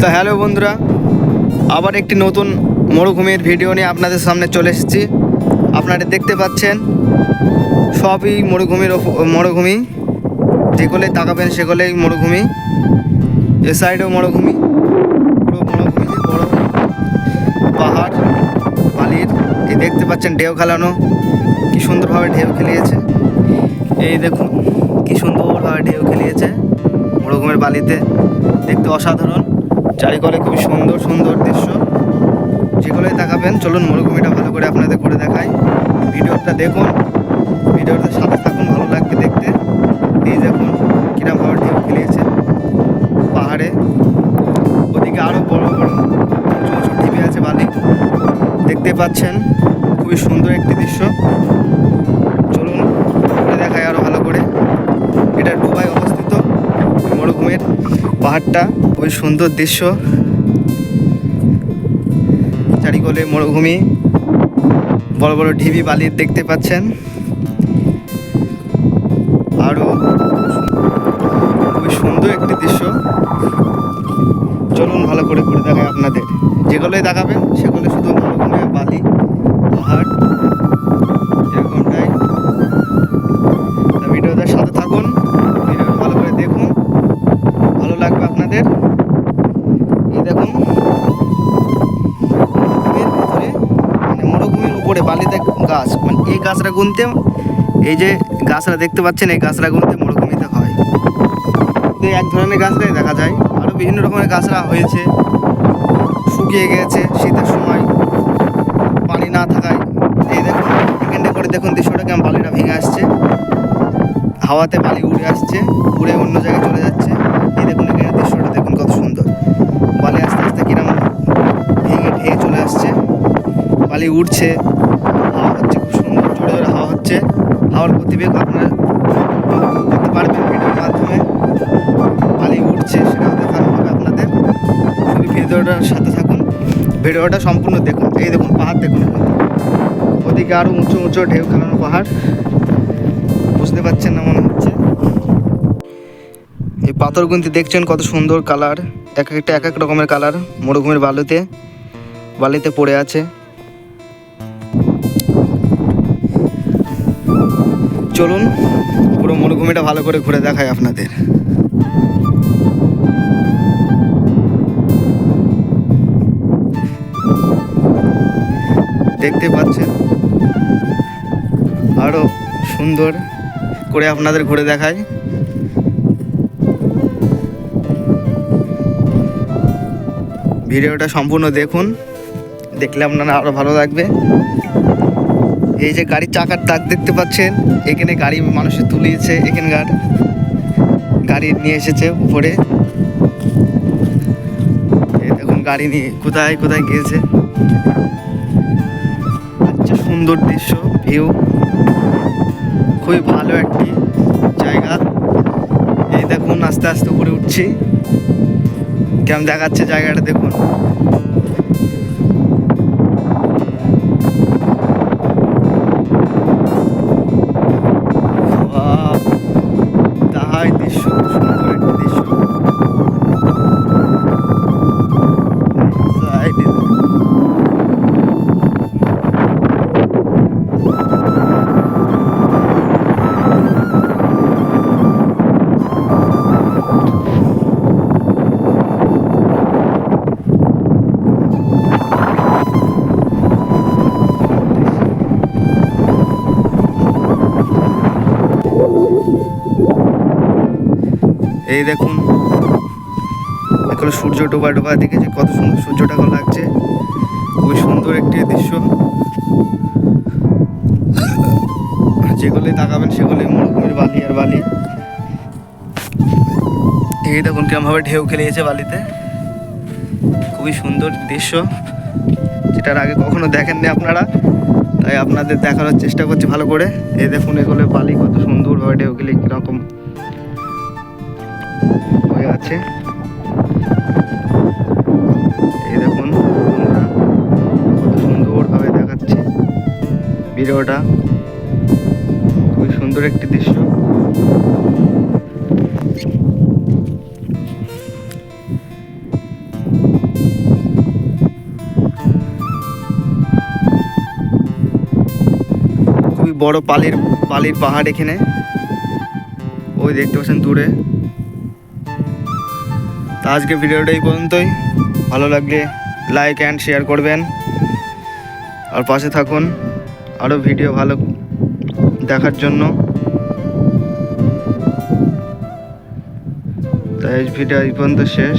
তো হ্যালো বন্ধুরা, আবার একটি নতুন মরুভূমির ভিডিও নিয়ে আপনাদের সামনে চলে এসেছি। আপনারা দেখতে পাচ্ছেন, সবই মরুভূমির মরুভূমি। যেগুলোই তাকাবেন সেগুলোই মরুভূমি। এ সাইডেও মরুভূমি, পুরো মরুভূমি বড় পাহাড়, বালির, এই দেখতে পাচ্ছেন ঢেউ খেলানো, কি সুন্দরভাবে ঢেউ খেলিয়েছে। এই দেখুন, কি সুন্দরভাবে ঢেউ খেলিয়েছে মরুভূমির বালিতে, দেখতে অসাধারণ। চারিকলে খুবই সুন্দর সুন্দর দৃশ্য। যেগুলোই দেখাবেন, চলুন মরুভূমিটা ভালো করে আপনাদের করে দেখাই। ভিডিওটা দেখুন ভিডিওটা সাথে থাকুন, ভালো লাগবে দেখতে। এই দেখুন কিরমভাবে ঢেউ খেলিয়েছে পাহাড়ে, ওদিকে আরও বড় বড় ঢিবি আছে বালি। দেখতে পাচ্ছেন, খুবই সুন্দর একটি দৃশ্য। পাহাড়টা খুবই সুন্দর দৃশ্য। চারিকলে মরুভূমি, বড় বড় ঢিবি বালির দেখতে পাচ্ছেন। আরও খুবই সুন্দর একটি দৃশ্য। চলুন ভালো করে ঘুরে দেখায় আপনাদের। যেগুলোই দেখাবেন এই গাছরা গুনতে, এই যে গাছরা দেখতে পাচ্ছেন, এই গাছরা গুনতে মরুভূমিতে হয়। এই এক ধরনের গাছরাই দেখা যায়। আরও বিভিন্ন রকমের গাছরা হয়েছে। শুকিয়ে গেছে শীতের সময়। পানি না থাকায়। এই দেখুন, এখানটা করে দেখুন দৃশ্যটা কেমন বালিটা ভেঙে আসছে। হাওয়াতে বালি উড়ে আসছে, উড়ে অন্য জায়গায় চলে যাচ্ছে। এই দেখুন এখানে দৃশ্যটা, দেখুন কত সুন্দর। বালি আস্তে আস্তে কিরম ভেঙে ঢেয়ে চলে আসছে। বালি উঠছে হাওয়া হচ্ছে খুব জোরে হাওয়া হচ্ছে, হাওয়ার গতিবেগ আপনারা দেখতে পারবেন ভিডিওর মাধ্যমে। বালি উঠছে, সেটাও দেখানো হবে আপনাদের। শুধু ভিডিওটার সাথে থাকুন, ভিডিওটা সম্পূর্ণ দেখুন। এই দেখুন, পাহাড় দেখুন ওদিকে আরও উঁচু উঁচু ঢেউ খেলানো পাহাড়। বুঝতে পারছেন না মনে হচ্ছে? এই পাথরগুন্তি দেখছেন কত সুন্দর কালার। এক একটা, এক এক রকমের কালার, মরুভূমির বালুতে, বালিতে পড়ে আছে। চলুন, পুরো মরুভূমিটা ভালো করে ঘুরে দেখায় আপনাদের। দেখতে পাচ্ছেন? আরও সুন্দর করে আপনাদের ঘুরে দেখায় ভিডিওটা সম্পূর্ণ দেখুন। দেখলে আপনারা আরও ভালো লাগবে। এই যে গাড়ির চাকার দাগ দেখতে পাচ্ছেন, এখানে গাড়ি মানুষে তুলিয়েছে এখানকার। গাড়ি নিয়ে এসেছে উপরে। দেখুন, গাড়ি নিয়ে কোথায় কোথায় গিয়েছে। আচ্ছা সুন্দর দৃশ্য ভিউ খুবই ভালো একটি জায়গা। এই দেখুন, আস্তে আস্তে উপরে উঠছি। কেমন দেখাচ্ছে জায়গাটা দেখুন। দৃশ্য সুন্দর একটি দৃশ্য। এই দেখুন, এখন সূর্য ডোবা ডোবা দেখেছি কত সুন্দর সূর্যটা লাগছে। খুবই সুন্দর একটি দৃশ্য। যেগুলি তাকাবেন সেগুলি মরুভূমির বালি আর বালি। এই দেখুন কেমনভাবে ঢেউ খেলিয়েছে বালিতে। খুবই সুন্দর দৃশ্য যেটার আগে কখনো দেখেননি আপনারা। তাই আপনাদের দেখানোর চেষ্টা করছি ভালো করে। এই দেখুন এগুলো বালি কত সুন্দরভাবে ঢেউ খেলে কীরকম। হয়ে আছে। এই দেখুন বন্ধুরা কত সুন্দরভাবে দেখাচ্ছে ভিডিওটা। খুবই সুন্দর একটি দৃশ্য। খুবই বড় পালির পালির পাহাড় এখানে। ওই দেখতে পাচ্ছেন দূরে। আজকে ভিডিওটা এই পর্যন্তই। ভালো লাগলে লাইক অ্যান্ড শেয়ার করবেন। আর পাশে থাকুন। আরও ভিডিও ভালো দেখার জন্য। তাই ভিডিও এই পর্যন্ত শেষ।